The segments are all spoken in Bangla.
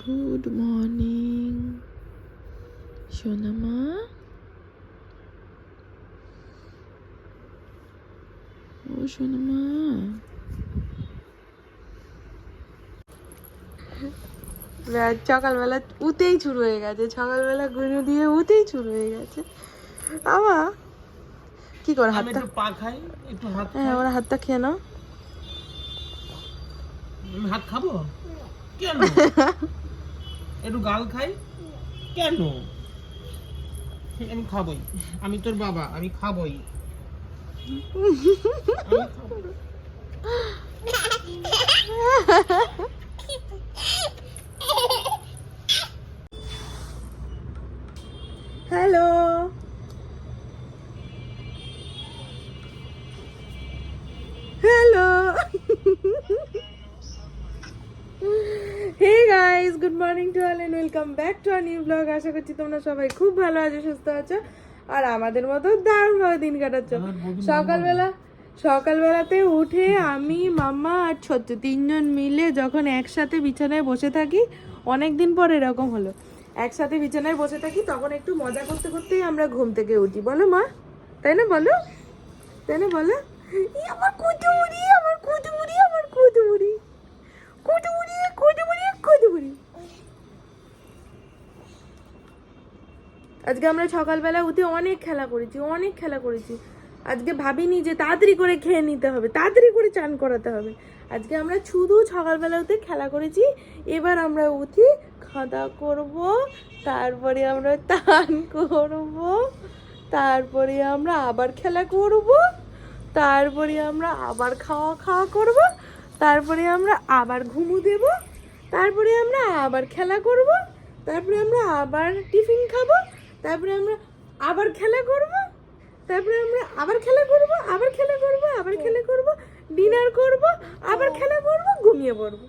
গুড মর্নিং সোনামা ও সোনামা সকালবেলা উতেই শুরু হয়ে গেছে। সকালবেলা গুঁড়ো দিয়ে উতেই শুরু হয়ে গেছে। আমা কি করে আমি হাতটা পা খাই একটু হাত হ্যাঁ আমার হাতটা খেয়ে নাও। আমি হাত খাব? কেন? একটু গাল খাই? কেন? আমি খাবই। আমি তোর বাবা আমি খাবই। আমি খাব। Welcome back to our new blog আশা করছি তোমরা সবাই খুব ভালো আছো সুস্থ আছো। আর আমাদের মতো দারুণভাবে দিন কাটাচ্ছ। সকালবেলা সকালবেলাতে উঠে আমি মাম্মা আর ছোট্ট তিনজন মিলে যখন একসাথে বিছানায় বসে থাকি অনেক দিন পর এরকম হলো। একসাথে বিছানায় বসে থাকি তখন একটু মজা করতে করতেই আমরা ঘুম থেকে উঠি। বলো মা। তাই না বলো? তাই না বলো? আমার কুটুমুড়ি আজকে আমরা সকালবেলা উঠে অনেক খেলা করেছি, অনেক খেলা করেছি। আজকে ভাবিনি যে তাড়াতাড়ি করে খেয়ে নিতে হবে, তাড়াতাড়ি করে চান করাতে হবে। আজকে আমরা শুধু সকালবেলা উঠে খেলা করেছি, এবার আমরা উঠি খাওয়া করব, তারপরে আমরা টান করব, তারপরে আমরা আবার খেলা করব, তারপরে আমরা আবার খাওয়া খাওয়া করব, তারপরে আমরা আবার ঘুমু দেব, তারপরে আমরা আবার খেলা করব, তারপরে আমরা আবার টিফিন খাব তারপরে আমরা আবার খেলা করব, তারপরে আমরা আবার খেলা করব, আবার খেলা করব, আবার খেলা করব, ডিনার করব, আবার খেলা করব, ঘুমিয়ে পড়ব।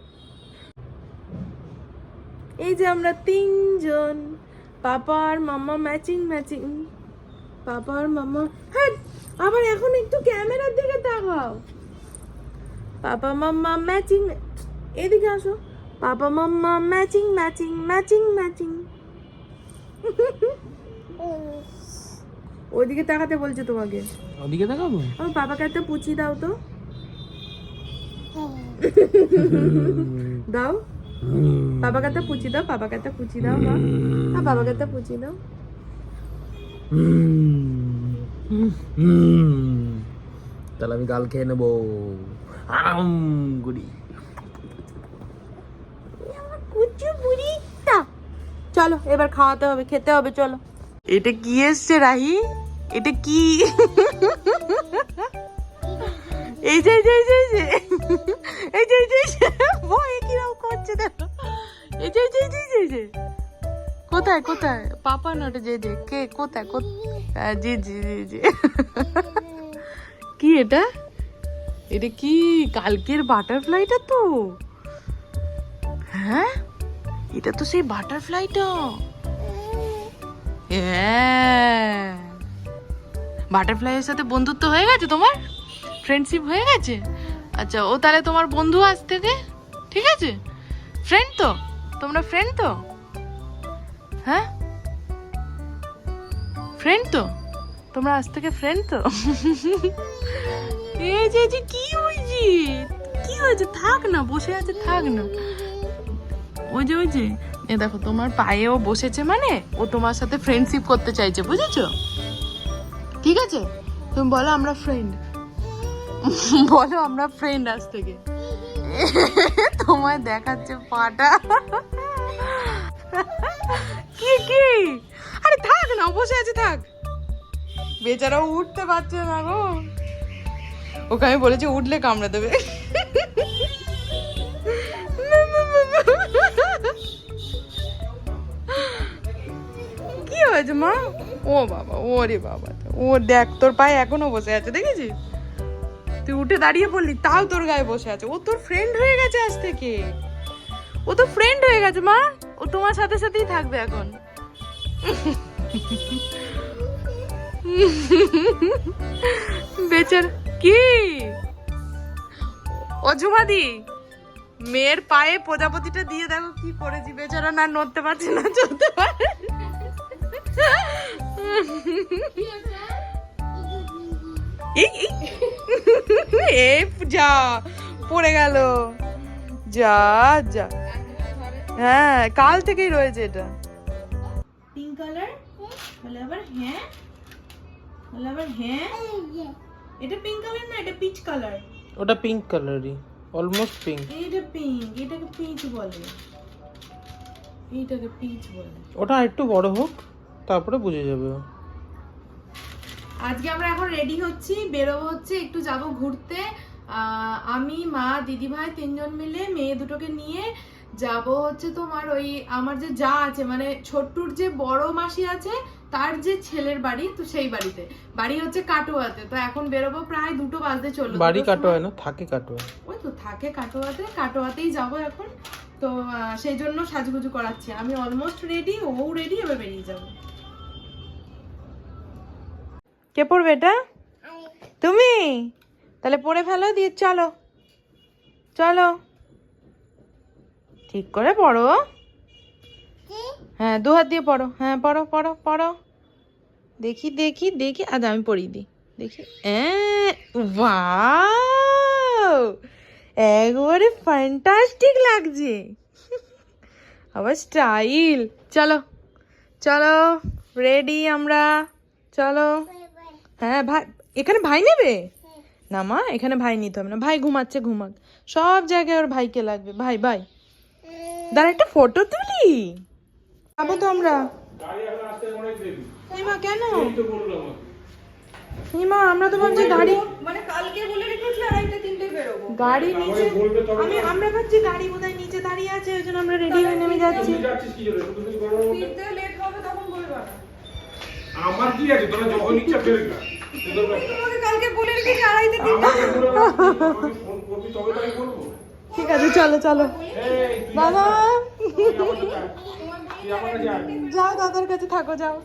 এই যে আমরা তিনজন, পাপা আর মাম্মা ম্যাচিং ম্যাচিং পাপা আর মাম্মা হ্যাঁ আবার এখন একটু ক্যামেরার দিকে তাকাও। পাপা, মাম্মা ম্যাচিং এদিকে আসো। Papa, mamma matching matching matching matching ওইদিকে তাকাতে বলছে তোমাকে। ওদিকে দেখাবো আমার বাবাকে একটা পুচি দাও তো। দাও। বাবাকে একটা পুচি দাও বাবাকে একটা পুচি দাও মা। বাবাকে একটা পুচি দাও। তাহলে আমি গাল খেয়ে নেব। আম গুড়ি। চলো এবার খাওয়াতে হবে খেতে হবে চলো। এটা কি এসছে, রাহি? এটা কি? এই যে এই যে এই যে এই যে। এই যে এই যে কীরকম করছে দেখো। এই যে এই যে এই যে কোথায় কোথায়? পাপা নটে যে যে, কে, কোথায় কোথায় জি জি জি জি কি এটা? এটা কি কালকের বাটারফ্লাইটা তো? হ্যাঁ? এটা তো সেই বাটারফ্লাইটা বাটারফ্লাইয়ের সাথে বন্ধুত্ব হয়ে গেছে তোমার? ফ্রেন্ডশিপ হয়ে গেছে? আচ্ছা ও তাহলে তোমার বন্ধু আজ থেকে? ঠিক আছে? ফ্রেন্ড তো? তোমরা ফ্রেন্ড তো? হ্যাঁ? ফ্রেন্ড তো? তোমরা আজ থেকে ফ্রেন্ড তো? এই যে যে, কি হয়েছে কি হয়েছে? থাক না, বসে আছে, থাক না। ওই যে ওই যে এ দেখো, তোমার পায়েও বসেছে মানে ও তোমার সাথে ফ্রেন্ডশিপ করতে চাইছে, বুঝেছ? ঠিক আছে? তুমি বলো আমরা ফ্রেন্ড বলো আমরা ফ্রেন্ড আজ থেকে। তোমায় দেখাচ্ছে পাটা। কি কি? আরে থাক না, বসে আছে, থাক। বেচারাও উঠতে পারছে না গো। ওকে আমি বলেছি, উঠলে কামড়ে দেবে। হয়েছে, মা? ও বাবা, ওরে বাবা, ও দেখ, তোর পায়ে এখনও বসে আছে দেখেছিস তুই উঠে দাঁড়িয়ে পড়লি, তাও তোর গায়ে বসে আছে। ও তোর ফ্রেন্ড হয়ে গেছে আজ থেকে। ও তো ফ্রেন্ড হয়ে গেছে, মা? ও তোমার সাথে সাথেই থাকবে এখন। বেচার কি? অজুমাদি মেয়ের পায়ে প্রজাপতিটা দিয়ে দেখো কি করেছি বেচারা না নড়তে পারছে না চলতে পারে এই, এই। এই যা পড়ে গেল। যা যা। হ্যাঁ কাল থেকেই রয়েছে এটা। পিঙ্ক কালার বলে আবার হ্যাঁ? বলে আবার হ্যাঁ? এটা পিঙ্ক কালার না এটা পিচ কালার ওটা পিঙ্ক কালারই অলমোস্ট পিঙ্ক এইটা পিঙ্ক এটাকে পিচ বলে। এইটাকে পিচ বলে। ওটা একটু বড় হোক। তারপরে বুঝে যাবে। আজকে আমরা এখন রেডি হচ্ছি বেরোবো হচ্ছে একটু যাব ঘুরতে। আমি মা দিদি ভাই তিনজন মিলে মেয়ে দুটোকে নিয়ে যাব হচ্ছে তোমার ওই আমার যে যা আছে মানে ছোট্টুর যে বড় মাসি আছে তার যে ছেলের বাড়ি তো সেই বাড়িতে। বাড়ি হচ্ছে কাটোয়াতে তো এখন বেরোবো প্রায় দুটো বাজতে চলল। বাড়ি দুটোর কাটো হয় না? থাকে কাটোয়া ওই তো থাকে কাটোয়াতে কাটোয়াতেই যাব এখন। তো সেই জন্য সাজুগুজু করাচ্ছি। আমি অলমোস্ট রেডি ও রেডি এবার বেরিয়ে যাব। কে পড়বে এটা? তুমি? তাহলে পড়ে ফেলো, দিয়ে চলো। চলো। ঠিক করে পড়ো। হ্যাঁ দু হাত দিয়ে পড়ো। হ্যাঁ পড়ো পড়ো পড়ো। দেখি দেখি দেখি। আজ আমি পড়িয়ে দিই। দেখি। একবারে ফ্যান্টাস্টিক লাগছে। আবার স্টাইল চলো চলো রেডি আমরা। চলো। হ্যাঁ ভাই এখানে ভাই নেবে? না মা এখানে ভাই নিতে হবে না। ভাই ঘুমাচ্ছে ঘুমাক। সব জায়গায় ওর ভাইকে লাগবে। ভাই ভাই। দাঁড়া একটা ফটো তুলি। যাব তো আমরা। হিমা কেন? হিমা আমরা তো ভাবছি গাড়ি মানে কালকে বলে রেখেছি আড়াইটা তিনটে বেরোবো। গাড়ি নিচে আমি আমরা ভাবছি গাড়ি বোধহয় নিচে দাঁড়িয়ে আছে ওই জন্য আমরা রেডি হয়ে নেমে যাচ্ছি। ফিরতে লেট হবে। তখন বলবা আমার কি আছে? তোরা যখন ইচ্ছা। তোমাকে কালকে বলে রেখেছি ঠিক আছে চলো চলো। বাবা। যাও দাদার কাছে থাকো যাও।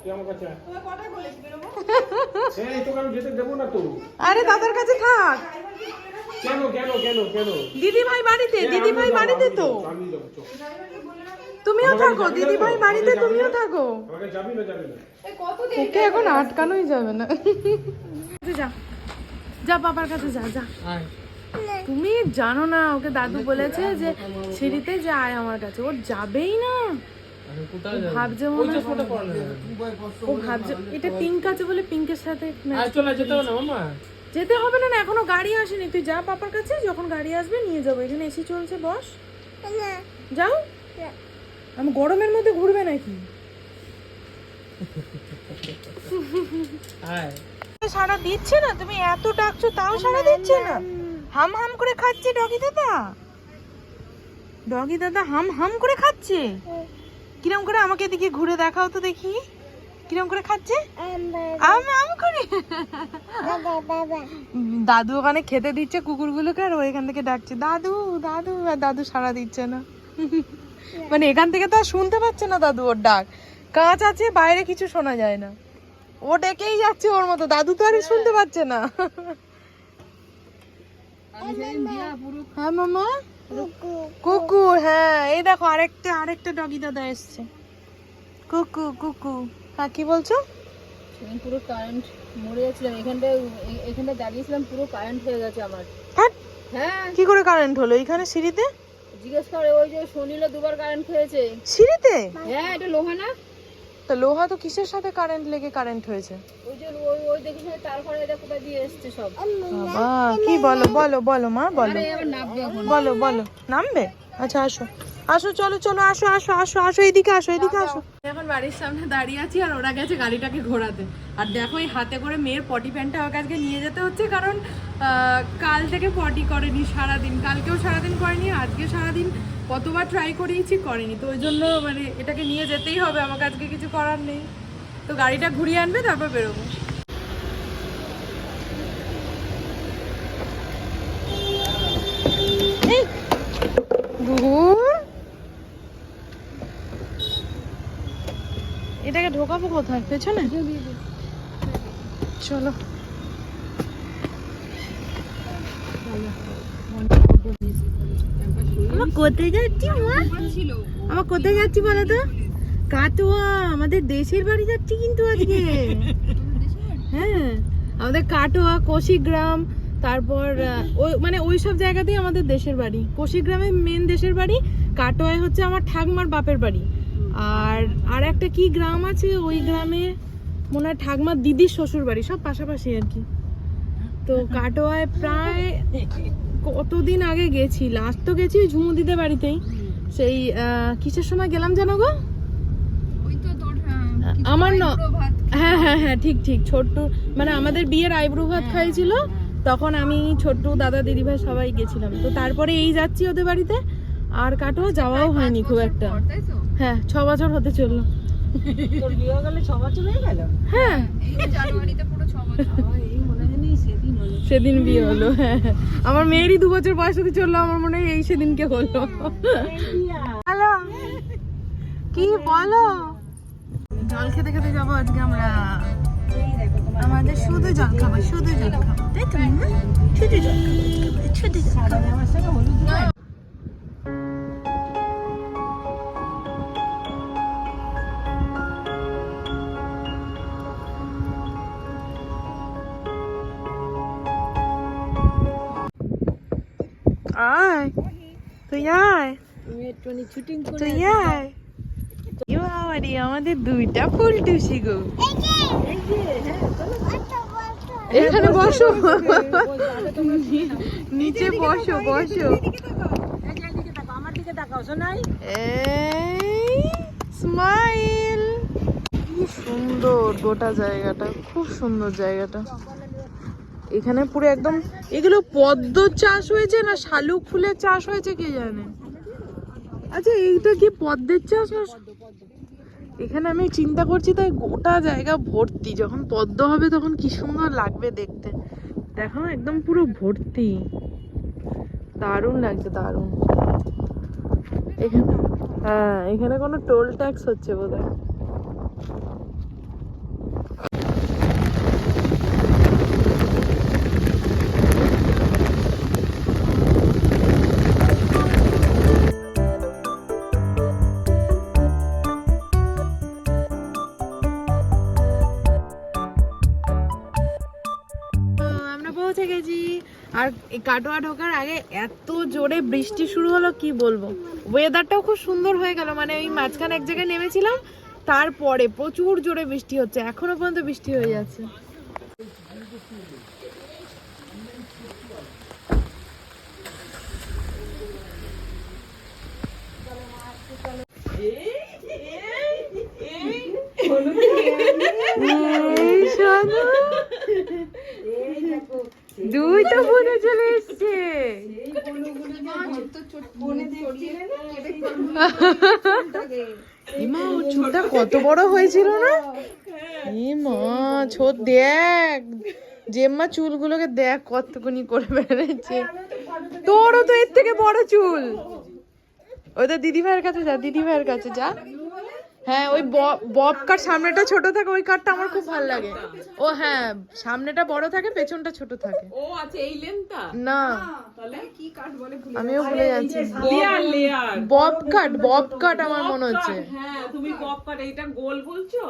আরে দাদার কাছে থাক। দিদি ভাই বাড়িতে দিদি ভাই বাড়িতে তো। তুমিও থাকো দিদি ভাই বাড়িতে তুমিও থাকো। আমাকে যাবি না যাবি না এই কত ওকে এখন আটকানোই যাবে না। যা। যা বাবার কাছে যা যা। তুমি জানো না ওকে দাদু বলেছে যে সিঁড়িতে যায় আমার কাছে। ও যাবেই না। ভাবছে মনে ও ভাবছে এটা পিঙ্ক আছে বলে পিঙ্কের সাথে match চলে যেতে হবে না যেতে হবে না না এখনও গাড়ি আসেনি। তুই যা পাপার কাছে যখন গাড়ি আসবে নিয়ে যাব। এখানে এসি চলছে বস। যাও। আমি গরমের মধ্যে ঘুরবে নাকি? সারা দিচ্ছে না? তুমি এত ডাকছো তাও সারা দিচ্ছে না? হাম হাম করে খাচ্ছে ডগি দাদা? ডগি দাদা হাম হাম করে খাচ্ছে? কিরম করে আমাকে এদিকে ঘুরে দেখাও তো দেখি। কিরম করে খাচ্ছে? আম আম করে? দাদু ওখানে খেতে দিচ্ছে কুকুরগুলোকে আর ও এখান থেকে ডাকছে দাদু দাদু আর দাদু সাড়া দিচ্ছে না। মানে এখান থেকে তো আর শুনতে পাচ্ছে না দাদু ওর ডাক। কাঁচ আছে বাইরে কিছু শোনা যায় না। ও ডেকেই যাচ্ছে ওর মতো দাদু তো আর শুনতে পাচ্ছে না। হ্যাঁ মামা কুকুর। হ্যাঁ এই দেখো আরেকটা আরেকটা ডগি দাদা এসছে। কুকু কুকু হ্যাঁ কি বলছো? পুরো কারেন্ট মরে যাচ্ছিলাম এখানটায় এ- এখানটায় দাঁড়িয়েছিলাম পুরো কারেন্ট হয়ে গেছে আমার। হ্যাঁ? কি করে কারেন্ট হলো? এখানে সিঁড়িতে? জিজ্ঞেস করে ওই যে শনিলে দুবার কারেন্ট খেয়েছে সিঁড়িতে? হ্যাঁ এটা লোহা না? তা লোহা তো কিসের সাথে কারেন্ট লেগে কারেন্ট হয়েছে? ওই যে ওই ওই দেখিস তারপরে এটা কোথায় দিয়ে এসছে সব। বাবা কি বলো বলো বলো মা বলো। বলো বলো নামবে? আচ্ছা আসো। আসো চলো চলো আসো আসো আসো আসো এদিকে আসো এদিকে আসো। এখন বাড়ির সামনে দাঁড়িয়ে আছি আর ওরা গেছে গাড়িটাকে ঘোরাতে। আর দেখো এই হাতে করে মেয়ের পটি প্যান্টটা আমাকে আজকে নিয়ে যেতে হচ্ছে কারণ কাল থেকে পটি করেনি সারাদিন। কালকেও সারাদিন করেনি আজকে সারাদিন কতবার ট্রাই করিয়েছি করেনি। তো ওই জন্য মানে এটাকে নিয়ে যেতেই হবে আমাকে আজকে কিছু করার নেই। তো গাড়িটা ঘুরিয়ে আনবে তারপর বেরোবো এই, ধুর। এটাকে ঢোকাবো কোথায়? পেছনে? চলো। আমার কোথায় যাচ্ছি ছিল আমার কোথায় যাচ্ছি বলো তো? কাটোয়া, আমাদের দেশের বাড়ি যাচ্ছি কিন্তু আজকে। হ্যাঁ আমাদের কাটোয়া, কোশিগ্রাম, তারপর ওই মানে ওই সব জায়গাতেই আমাদের দেশের বাড়ি। কোশিগ্রামে মেন দেশের বাড়ি, কাটোয়ায় হচ্ছে আমার ঠাকমার বাপের বাড়ি। আর আর একটা কি গ্রাম আছে? ওই গ্রামে মনে হয় ঠাকমার দিদির শ্বশুর বাড়ি সব পাশাপাশি আর কি। তো কাটোয়ায় প্রায় কতদিন আগে গেছি? লাস্ট তো গেছি ঝুমু দিদের বাড়িতেই। সেই কিসের সময় গেলাম জানো গো? হ্যাঁ, আমার ন- হ্যাঁ হ্যাঁ হ্যাঁ ঠিক ঠিক ছোট্ট মানে আমাদের বিয়ের আইব্রু ভাত খাইছিল। তখন আমি ছোট্ট দাদা দিদিভাই সবাই গেছিলাম। তো তারপরে এই যাচ্ছি ওদের বাড়িতে। আর কাটোয়া যাওয়াও হয়নি খুব একটা। হ্যাঁ ছ বছর হতে চলল। তোর বিয়ে গেলে ছ বছর হয়ে গেল? হ্যাঁ। জানুয়ারিতে পুরো ছ বছর। এই মনে হয় সেদিন হলো। সেদিন বিয়ে হলো হ্যাঁ। হ্যাঁ। আমার মেয়েরই দু বছর বয়স হতে চলল আমার মনে হয় এই সেদিনকে হলো। হ্যালো কি বলো? জল খেতে খেতে যাব আজকে আমরা আমাদের শুধু জল খাব শুধু জল খাব। তাই তো শুধু জল খাব শুধু জল খাব। তুই আয় তুই আয় ইউ আমাদের দুইটা ফুল টুসি গো। এখানে বসো। নিচে বসো বসো। স্মাইল কি সুন্দর গোটা জায়গাটা খুব সুন্দর জায়গাটা। এখানে পুরো একদম এগুলো পদ্ম চাষ হয়েছে না শালুক ফুলের চাষ হয়েছে কে জানে? আচ্ছা এইটা কি পদ্মের চাষ না এখানে আমি চিন্তা করছি তাই গোটা জায়গা ভর্তি। যখন পদ্ম হবে তখন কি সুন্দর লাগবে দেখতে। দেখো, একদম পুরো ভর্তি। দারুণ লাগছে, দারুণ। এখানে হ্যাঁ এখানে কোনো টোল ট্যাক্স হচ্ছে বোধহয়। তো আর এই কাটোয়া ঢোকার আগে এত জোরে বৃষ্টি শুরু হলো কি বলব ওয়েদারটাও খুব সুন্দর হয়ে গেল মানে ওই মাঝখানে এক জায়গায় নেমেছিলাম তারপরে প্রচুর জোরে বৃষ্টি হচ্ছে এখনও পর্যন্ত বৃষ্টি হয়ে যাচ্ছে এই শোনো। দুইটা বোনে চলে এসছে। ইমা চুলটা কত বড় হয়েছিল না? ইমা, ছোট, দেখ। জেম্মা চুলগুলোকে দেখ কতখানি করে বেড়েছে। তোরও তো এর থেকে বড় চুল। তো দিদি ভাইয়ের কাছে যা দিদি ভাইয়ের কাছে যা। হ্যাঁ ওই বব কাট সামনেটা ছোট থাকে ওই কাটটা আমার খুব ভালো লাগে। ও হ্যাঁ সামনেটা বড় থাকে পেছনটা ছোট থাকে। ও আচ্ছা এই লেনটা না। তাহলে কি কাট বলে ভুলে আমিও ভুলে যাচ্ছি। Layer layer bob cut bob cut আমার মনে হচ্ছে। হ্যাঁ তুমি পপ কাট এইটা গোল বলছো?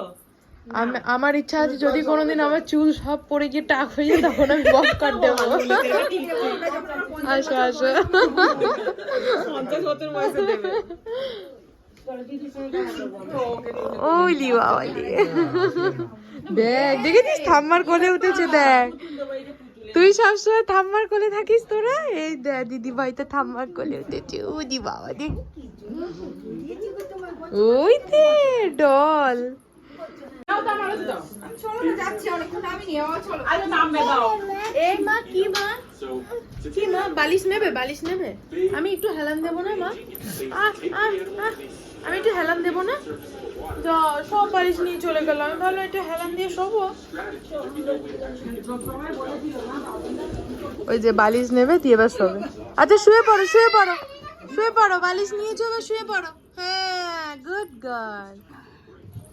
আমার ইচ্ছা আছে যদি কোনোদিন আমার চুল সব পড়ে গিয়ে টাক হয়ে যায় তখন আমি বব কাট দেবো। আসো আসো। ওলি বাবালি। দেখ দেখেছিস ঠাম্মার কোলে উঠেছে দেখ। তুই সবসময় ঠাম্মার কোলে থাকিস তোরা? এই দেখ দিদি ভাইটা ঠাম্মার কোলে উঠেছে ওদি বাবা দেখ ওই তে ডল। বালিশ নেবে বালিশ নেবে? আমি একটু হেলান দেবো না মা? আহ, আহ, আহ। আমি একটু হেলান দেবো না? যা, সব বালিশ নিয়ে চলে গেলাম। আমি ভাবলাম একটু হেলান দিয়ে শোবো। ওই যে বালিশ নেবে, দিয়ে এবার শোবে। আচ্ছা শুয়ে পড়ো শুয়ে পড়ো। শুয়ে পড়ো, বালিশ নিয়েছো, এবার শুয়ে পড়ো। হ্যাঁ গুড গার্ল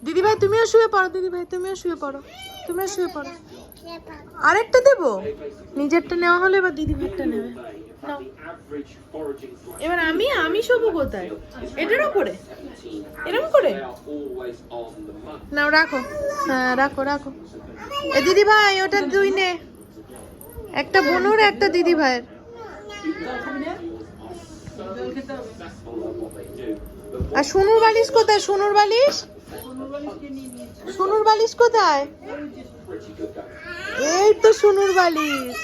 দিদি ভাই, তুমিও শুয়ে পড়ো, দিদি ভাই, তুমিও শুয়ে পড়ো। তুমিও শুয়ে পড়ো। আরেকটা দেবো? নিজেরটা নেওয়া হলে এবার দিদি ভাইটা নেবে। এবার আমি আমি শোবো কোথায়? এটার উপরে এরকম করে। নাও রাখো। হ্যাঁ রাখো রাখো। এ দিদি ভাই ওটা দুই নে। একটা বনুর একটা দিদি ভাইয়ের। আর সোনুর বালিশ কোথায়? সোনুর বালিশ? সোনুর বালিশ কোথায়? এই তো সোনুর বালিশ।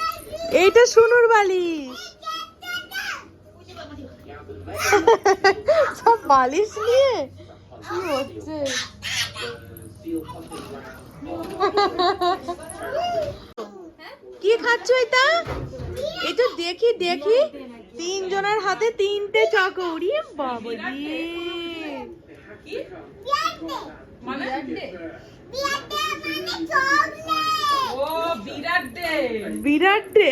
এইটা সোনুর বালিশ। সব বালিশ নিয়ে? কি হচ্ছে? কি খাচ্ছ এটা? এই তো দেখি দেখি। তিনজনের হাতে তিনটে চকৌড়ি। বাবা রে বিরাট ডে। বিরাট ডে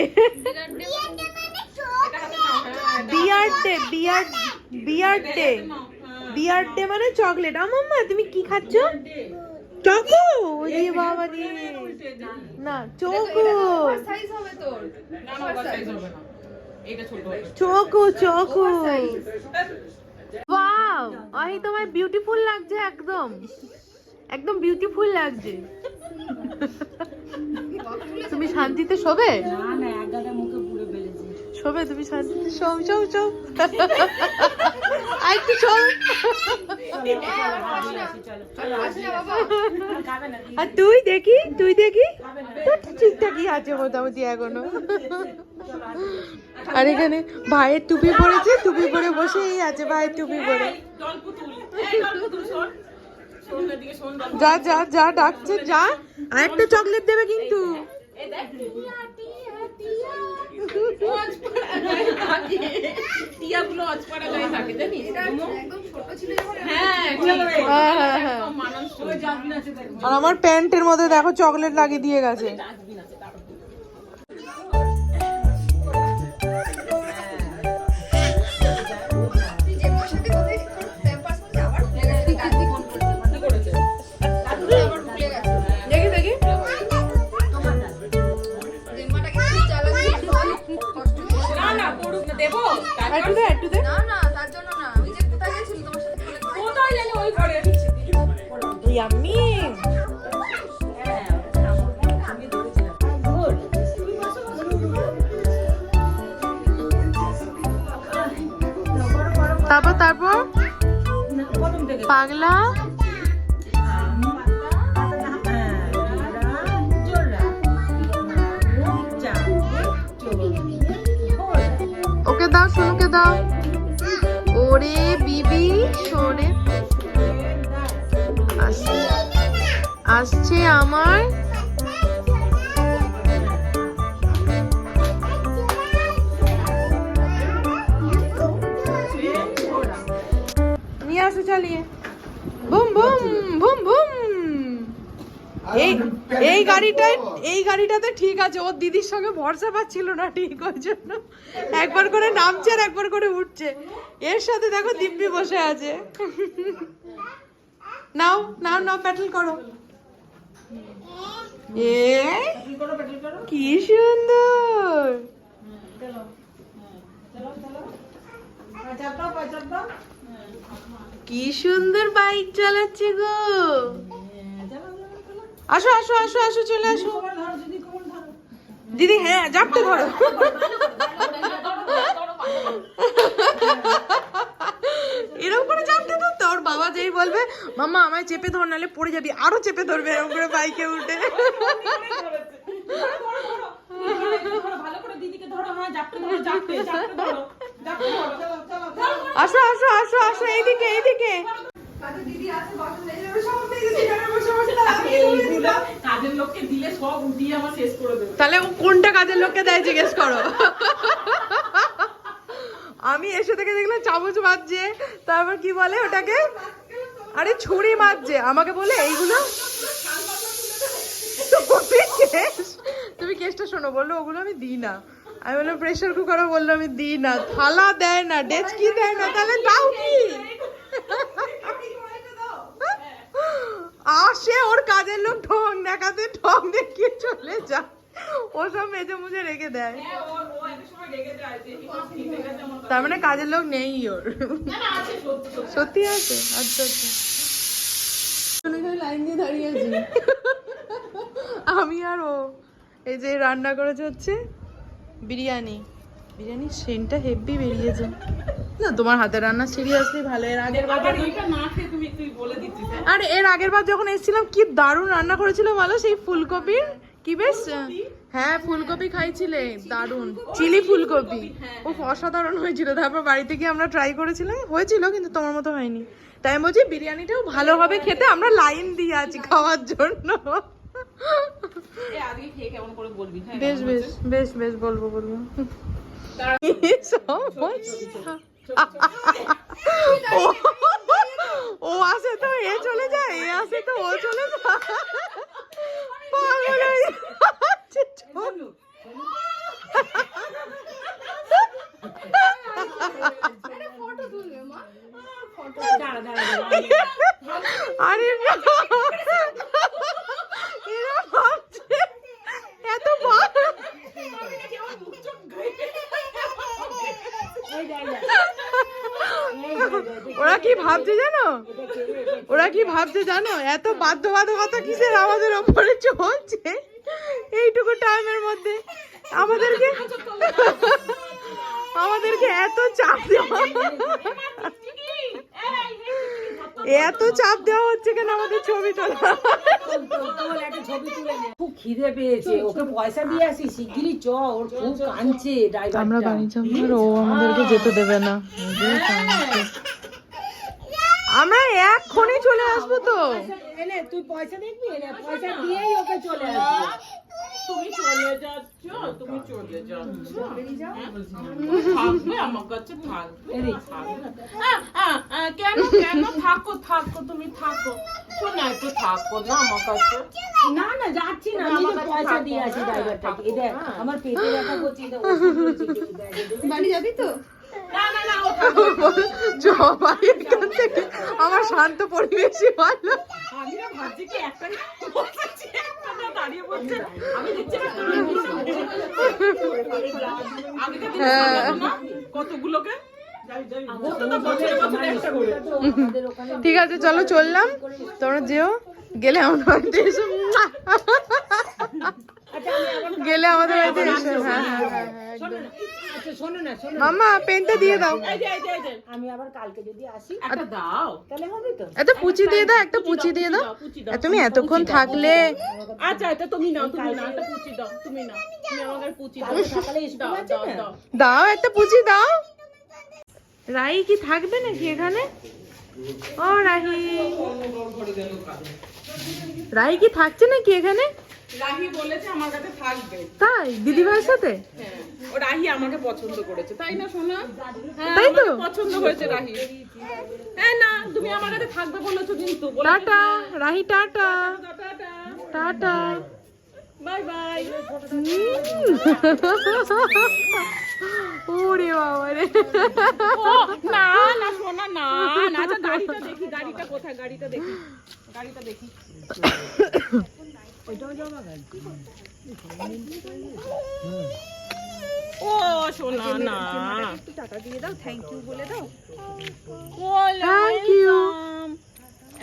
মানে চকলেট। আমাম্মা তুমি কি খাচ্ছ? চকো! বাবা না, চকো। Choco choco. তোমার বিউটিফুল লাগছে একদম। একদম বিউটিফুল লাগছে। তুমি শান্তিতে শোবে? না না শোবে তুমি শান্তিতে শোও শোও শোও আর একটু শোও আর তুই দেখি তুই দেখি? ঠিকঠাকই আছে মোটামুটি এখনও। আর এখানে ভাইয়ের টুপি পরেছে টুপি পরে বসেই আছে ভাইয়ের টুপি পরে। যা যা যা ডাকছে যা। আর একটা চকলেট দেবে কিন্তু। অজপাড়া গায়ে থাকে জানিস? হ্যাঁ। হ্যাঁ হ্যাঁ আর আমার প্যান্টের মধ্যে দেখো চকলেট লাগিয়ে দিয়ে গেছে। একটু দে একটু দে। কোথায় জানি ওই ঘরে ইয়াম্মি। তারপর তারপর? পাগলা? দাও সোনুকে দাও। ওরে বিবি সরে আসছে আমার। নিয়ে আসো চালিয়ে। Boom boom boom boom. এই এই গাড়িটায় এই গাড়িটাতে ঠিক আছে। ওর দিদির সঙ্গে ভরসা পাচ্ছিল না ঠিক ওই জন্য। একবার করে নামছে আর একবার করে উঠছে। এর সাথে দেখো দিব্যি বসে আছে। নাও নাও নাও প্যাটেল করো। এ কি সুন্দর। কি সুন্দর বাইক চালাচ্ছে গো। আসো আসো আসো আসো, চলে আসো। দিদি হ্যাঁ জাপতে ধরো এরকম করে জাপতে ধরতো ওর বাবা যেই বলবে, মাম্মা, আমায় চেপে ধর নালে পড়ে যাবি, আরও চেপে ধরবে, এরকম করে বাইকে উঠে। ধরো ধরো ধরো ধরো আসো আসো আসো আসো, এইদিকে এইদিকে। এইগুলো তাহলে কোনটা কাজের লোককে দেয় জিজ্ঞেস করো? আমি এসে থেকে দেখলাম চামচ মারছে তারপর কি বলে ওটাকে? আরে ছুরি মারছে, আমাকে বলে এইগুলো? তুমি কেসটা শোনো, বলল ওগুলো আমি দিই না। আমি বললাম প্রেশার কুকারও বলল আমি দিই না। থালা দেয় না, ডেচকি দেয় না, তাহলে দাও কি? আসে ওর কাজের লোক ঢং দেখাতে ঢং দেখিয়ে চলে যায়। ও সব মেজে মুজে রেখে দেয়। হ্যাঁ, যে তার মানে কাজের লোক নেই ওর। সত্যি আছে? আচ্ছা আচ্ছা। লাইন দিয়ে দাঁড়িয়ে আছি। আমি আর ও এই যে রান্না করেছে হচ্ছে বিরিয়ানি। বিরিয়ানির সেন্টটা হেভি বেরিয়েছে। না তোমার হাতে রান্না সিরিয়াসলি ভালো এর আগের বার হ্যাঁ? আর এর আগের বার যখন এসেছিলাম কি দারুণ রান্না করেছিল ভালো সেই ফুলকপির কি বেশ? হ্যাঁ ফুলকপি খাইছিলে দারুণ। চিলি ফুলকপি। ও অসাধারণ হয়েছিল। তারপর বাড়িতে গিয়ে আমরা ট্রাই করেছিলাম। হয়েছিল কিন্তু তোমার মতো হয়নি। তাই আমি বলছি বিরিয়ানিটাও ভালো হবে খেতে। আমরা লাইন দিয়ে আছি খাওয়ার জন্য। হ্যাঁ বেশ বেশ বেশ বেশ বলব বলব। সমস্যা। ও- আসে তো এ চলে যায় এ আসে তো ও চলে যায়। আরে না। এরা ভাবছে এত ভাব ওরা কি ভাবছে জানো? ওরা কি ভাবছে জানো? এত বাধ্যবাধকতা কিসের আমাদের ওপরে চলছে? এইটুকু টাইমের মধ্যে আমাদেরকে আমাদেরকে এত চাপ দেওয়া এত চাপ দেওয়া হচ্ছে কেন আমাদের ছবি তোলা? খুব খিদে পেয়েছে ওকে পয়সা দিয়ে আসি শিগগিরই চ ওর খুব কাঁদছে আমরা বাড়ি যাব ও আমাদেরকে যেতে দেবে না। আমরা এক্ষুনি চলে আসব তো। এনে তুই পয়সা দেখবি? এনে পয়সা দিয়েই ওকে চলে আসবে। তুমি চলে যাচ্ছ তুমি চলে যাচ্ছ। হ্যাঁ? থাকবে আমার কাছে থাকবে। কেন কেন? থাকো থাকো তুমি থাকো। শোনা একটু থাকো না আমার কাছে। না না যাচ্ছি না। আমি তো পয়সা দিয়ে আসি ড্রাইভারটাকে এই দেখ আমার পেটে ব্যথা করছে। এই দেখ, ওষুধ সবাই এখান থেকে আমার শান্ত পরিবেশই ভালো না। কতগুলোকে? ঠিক আছে চলো চললাম। তোমরা যেও গেলে আমার গেলে আমাদের বাড়িতে এসো হ্যাঁ হ্যাঁ হ্যাঁ আচ্ছা। মামা পেনটা দিয়ে দাও। আমি আবার কালকে যদি আসি একটা দাও। তাহলে হবে তো। একটা পুচি দিয়ে দাও একটা পুচি দিয়ে দাও। পুচি দাও আর তুমি এতক্ষণ থাকলে আচ্ছা এটা তুমি নাও তুমি নাও একটা পুচি দাও তুমি নাও। তুমি আমাকে পুচি দাও। সকালে দাও না দাও দাও। একটা পুচি দাও। রাই কি থাকবে নাকি এখানে? ও রাহি। রাই কি থাকছে নাকি এখানে? রাহি বলেছে আমার কাছে থাকবে। তাই? দিদিভাইয়ের সাথে? হ্যাঁ ও রাহি আমাকে পছন্দ করেছে। তাই না সোনা? হ্যাঁ তাই তো? পছন্দ হয়েছে রাহি। হ্যাঁ না তুমি আমার কাছে থাকবে বলেছ কিন্তু tata Rahi tata. Tata bye bye. ওরে বাবা রে। না না সোনা না না আচ্ছা গাড়িটা দেখি গাড়িটা কোথায়? গাড়িটা দেখি গাড়িটা দেখি। ও সোনা না। টাকা দিয়ে দাও থ্যাংক ইউ বলে দাও থ্যাংক ইউ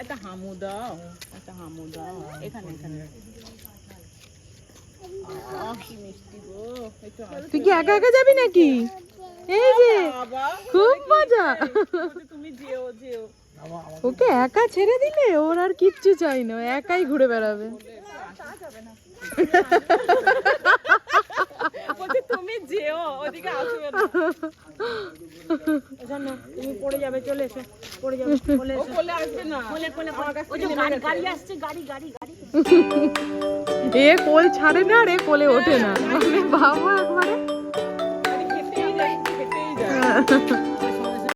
একটা হামু দাও একটা হামু দাও। এখানে এখানে। একটু তুই কি একা একা যাবি নাকি? এই যে খুব মজা। তুমি যেও যেও। ওকে একা ছেড়ে দিলে ওর আর কিচ্ছু চাই না একাই ঘুরে বেড়াবে। তুমি যেও ওদিকে আসবে না তুমি পড়ে যাবে চলে এসে পড়ে যাবে বলে ও আসবে না। আমার কাছ থেকে নেমে গেছে। গাড়ি আসছে গাড়ি গাড়ি গাড়ি। এ কোল ছাড়ে না আর এ কোলে ওঠে না। বাবা একবারে। খেতেই যায় খেতেই যায়